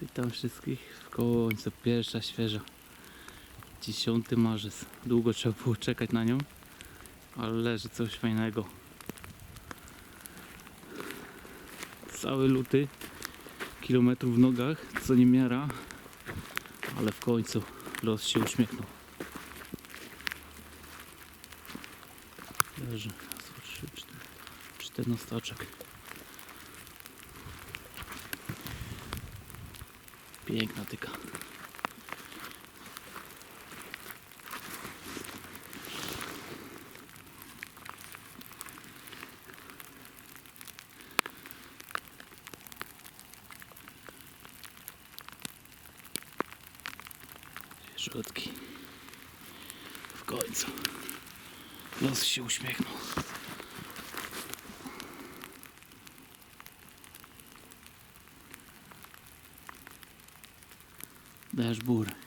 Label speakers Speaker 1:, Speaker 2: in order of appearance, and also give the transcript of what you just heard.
Speaker 1: Witam wszystkich w końcu pierwsza świeża. 10 marzec. Długo trzeba było czekać na nią Ale leży coś fajnego. Cały luty Kilometrów w nogach Co nie miara Ale w końcu los się uśmiechnął. Leży. Raz, dwa, trzy, cztery 14 oczek Piękna tyka. Środki. W końcu. Los się uśmiechnął. de